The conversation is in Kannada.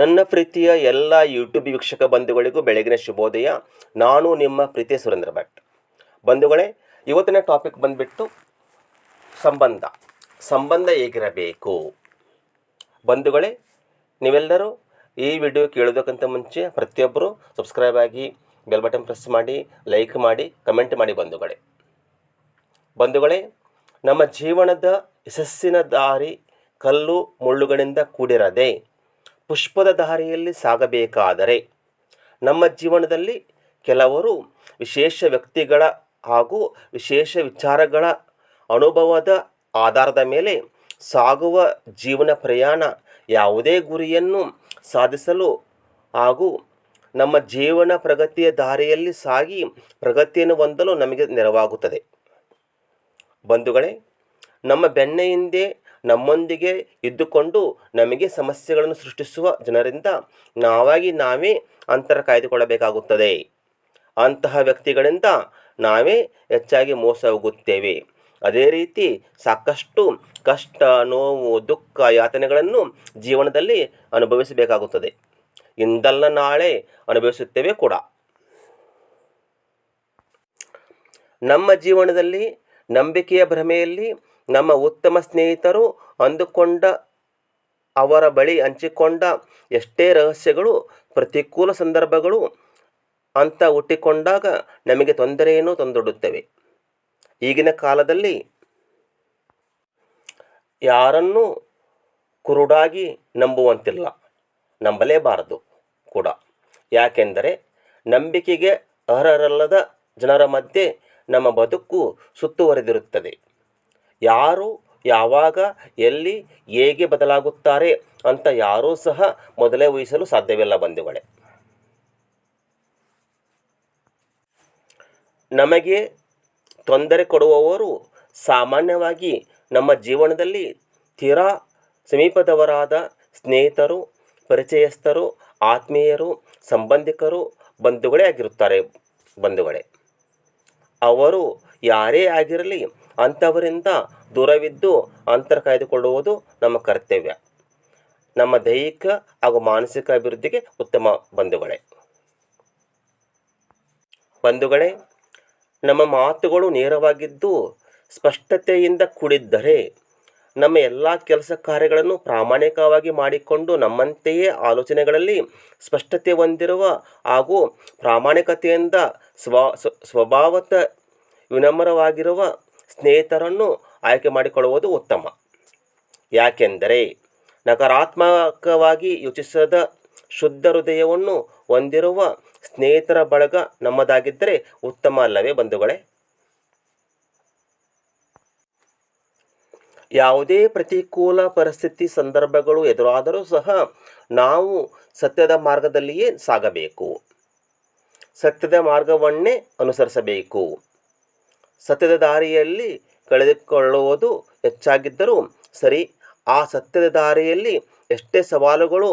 ನನ್ನ ಪ್ರೀತಿಯ ಎಲ್ಲ ಯೂಟ್ಯೂಬ್ ವೀಕ್ಷಕ ಬಂಧುಗಳಿಗೂ ಬೆಳಗಿನ ಶುಭೋದಯ. ನಾನು ನಿಮ್ಮ ಪ್ರೀತಿಯ ಸುರೇಂದ್ರ ಭಟ್. ಬಂಧುಗಳೇ, ಇವತ್ತಿನ ಟಾಪಿಕ್ ಬಂದುಬಿಟ್ಟು ಸಂಬಂಧ. ಸಂಬಂಧ ಹೇಗಿರಬೇಕು? ಬಂಧುಗಳೇ, ನೀವೆಲ್ಲರೂ ಈ ವಿಡಿಯೋ ಕೇಳೋದಕ್ಕಿಂತ ಮುಂಚೆ ಪ್ರತಿಯೊಬ್ಬರು ಸಬ್ಸ್ಕ್ರೈಬ್ ಆಗಿ ಬೆಲ್ ಬಟನ್ ಪ್ರೆಸ್ ಮಾಡಿ ಲೈಕ್ ಮಾಡಿ ಕಮೆಂಟ್ ಮಾಡಿ ಬಂಧುಗಳೇ. ಬಂಧುಗಳೇ, ನಮ್ಮ ಜೀವನದ ಯಶಸ್ಸಿನ ದಾರಿ ಕಲ್ಲು ಮುಳ್ಳುಗಳಿಂದ ಕೂಡಿರದೆ ಪುಷ್ಪದ ದಾರಿಯಲ್ಲಿ ಸಾಗಬೇಕಾದರೆ ನಮ್ಮ ಜೀವನದಲ್ಲಿ ಕೆಲವರು ವಿಶೇಷ ವ್ಯಕ್ತಿಗಳ ಹಾಗೂ ವಿಶೇಷ ವಿಚಾರಗಳ ಅನುಭವದ ಆಧಾರದ ಮೇಲೆ ಸಾಗುವ ಜೀವನ ಪ್ರಯಾಣ ಯಾವುದೇ ಗುರಿಯನ್ನು ಸಾಧಿಸಲು ಹಾಗೂ ನಮ್ಮ ಜೀವನ ಪ್ರಗತಿಯ ದಾರಿಯಲ್ಲಿ ಸಾಗಿ ಪ್ರಗತಿಯನ್ನು ಹೊಂದಲು ನಮಗೆ ನೆರವಾಗುತ್ತದೆ. ಬಂಧುಗಳೇ, ನಮ್ಮ ಬೆನ್ನ ಹಿಂದೆ ನಮ್ಮೊಂದಿಗೆ ಇದ್ದುಕೊಂಡು ನಮಗೆ ಸಮಸ್ಯೆಗಳನ್ನು ಸೃಷ್ಟಿಸುವ ಜನರಿಂದ ನಾವಾಗಿ ನಾವೇ ಅಂತರ ಕಾಯ್ದುಕೊಳ್ಳಬೇಕಾಗುತ್ತದೆ. ಅಂತಹ ವ್ಯಕ್ತಿಗಳಿಂದ ನಾವೇ ಹೆಚ್ಚಾಗಿ ಮೋಸ ಹೋಗುತ್ತೇವೆ. ಅದೇ ರೀತಿ ಸಾಕಷ್ಟು ಕಷ್ಟ, ನೋವು, ದುಃಖ, ಯಾತನೆಗಳನ್ನು ಜೀವನದಲ್ಲಿ ಅನುಭವಿಸಬೇಕಾಗುತ್ತದೆ. ಇಂದಲ್ಲ ನಾಳೆ ಅನುಭವಿಸುತ್ತೇವೆ ಕೂಡ. ನಮ್ಮ ಜೀವನದಲ್ಲಿ ನಂಬಿಕೆಯ ಭ್ರಮೆಯಲ್ಲಿ ನಮ್ಮ ಉತ್ತಮ ಸ್ನೇಹಿತರು ಅಂದುಕೊಂಡ ಅವರ ಬಳಿ ಹಂಚಿಕೊಂಡ ಎಷ್ಟೇ ರಹಸ್ಯಗಳು, ಪ್ರತಿಕೂಲ ಸಂದರ್ಭಗಳು ಅಂತ ಹುಟ್ಟಿಕೊಂಡಾಗ ನಮಗೆ ತೊಂದರೆಯನ್ನು ತಂದೊಡುತ್ತವೆ ಈಗಿನ ಕಾಲದಲ್ಲಿ ಯಾರನ್ನೂ ಕುರುಡಾಗಿ ನಂಬುವಂತಿಲ್ಲ. ನಂಬಲೇಬಾರದು ಕೂಡ. ಯಾಕೆಂದರೆ ನಂಬಿಕೆಗೆ ಅರ್ಹರಲ್ಲದ ಜನರ ಮಧ್ಯೆ ನಮ್ಮ ಬದುಕು ಸುತ್ತುವರೆದಿರುತ್ತದೆ. ಯಾರು ಯಾವಾಗ, ಎಲ್ಲಿ, ಹೇಗೆ ಬದಲಾಗುತ್ತಾರೆ ಅಂತ ಯಾರೂ ಸಹ ಮೊದಲೇ ಊಹಿಸಲು ಸಾಧ್ಯವಿಲ್ಲ ಬಂಧುಗಳೇ. ನಮಗೆ ತೊಂದರೆ ಕೊಡುವವರು ಸಾಮಾನ್ಯವಾಗಿ ನಮ್ಮ ಜೀವನದಲ್ಲಿ ತೀರಾ ಸಮೀಪದವರಾದ ಸ್ನೇಹಿತರು, ಪರಿಚಯಸ್ಥರು, ಆತ್ಮೀಯರು, ಸಂಬಂಧಿಕರು, ಬಂಧುಗಳೇ ಆಗಿರುತ್ತಾರೆ ಬಂಧುಗಳೇ. ಅವರು ಯಾರೇ ಆಗಿರಲಿ ಅಂಥವರಿಂದ ದೂರವಿದ್ದು ಅಂತರ ಕಾಯ್ದುಕೊಳ್ಳುವುದು ನಮ್ಮ ಕರ್ತವ್ಯ. ನಮ್ಮ ದೈಹಿಕ ಹಾಗೂ ಮಾನಸಿಕ ಅಭಿವೃದ್ಧಿಗೆ ಉತ್ತಮ ಬಂಧುಗಳೇ. ಬಂಧುಗಳೇ, ನಮ್ಮ ಮಾತುಗಳು ನೇರವಾಗಿದ್ದು ಸ್ಪಷ್ಟತೆಯಿಂದ ಕೂಡಿದ್ದರೆ ನಮ್ಮ ಎಲ್ಲ ಕೆಲಸ ಕಾರ್ಯಗಳನ್ನು ಪ್ರಾಮಾಣಿಕವಾಗಿ ಮಾಡಿಕೊಂಡು ನಮ್ಮಂತೆಯೇ ಆಲೋಚನೆಗಳಲ್ಲಿ ಸ್ಪಷ್ಟತೆ ಹೊಂದಿರುವ ಹಾಗೂ ಪ್ರಾಮಾಣಿಕತೆಯಿಂದ ಸ್ವ ಸ್ವಭಾವತ ವಿನಮ್ರವಾಗಿರುವ ಸ್ನೇಹಿತರನ್ನು ಆಯ್ಕೆ ಮಾಡಿಕೊಳ್ಳುವುದು ಉತ್ತಮ. ಯಾಕೆಂದರೆ ನಕಾರಾತ್ಮಕವಾಗಿ ಯೋಚಿಸದ ಶುದ್ಧ ಹೃದಯವನ್ನು ಹೊಂದಿರುವ ಸ್ನೇಹಿತರ ಬಳಗ ನಮ್ಮದಾಗಿದ್ದರೆ ಉತ್ತಮ ಅಲ್ಲವೇ ಬಂಧುಗಳೇ? ಯಾವುದೇ ಪ್ರತಿಕೂಲ ಪರಿಸ್ಥಿತಿ, ಸಂದರ್ಭಗಳು ಎದುರಾದರೂ ಸಹ ನಾವು ಸತ್ಯದ ಮಾರ್ಗದಲ್ಲಿಯೇ ಸಾಗಬೇಕು. ಸತ್ಯದ ಮಾರ್ಗವನ್ನೇ ಅನುಸರಿಸಬೇಕು. ಸತ್ಯದ ದಾರಿಯಲ್ಲಿ ಕಳೆದುಕೊಳ್ಳುವುದು ಹೆಚ್ಚಾಗಿದ್ದರೂ ಸರಿ ಆ ಸತ್ಯದ ದಾರಿಯಲ್ಲಿ ಎಷ್ಟೇ ಸವಾಲುಗಳು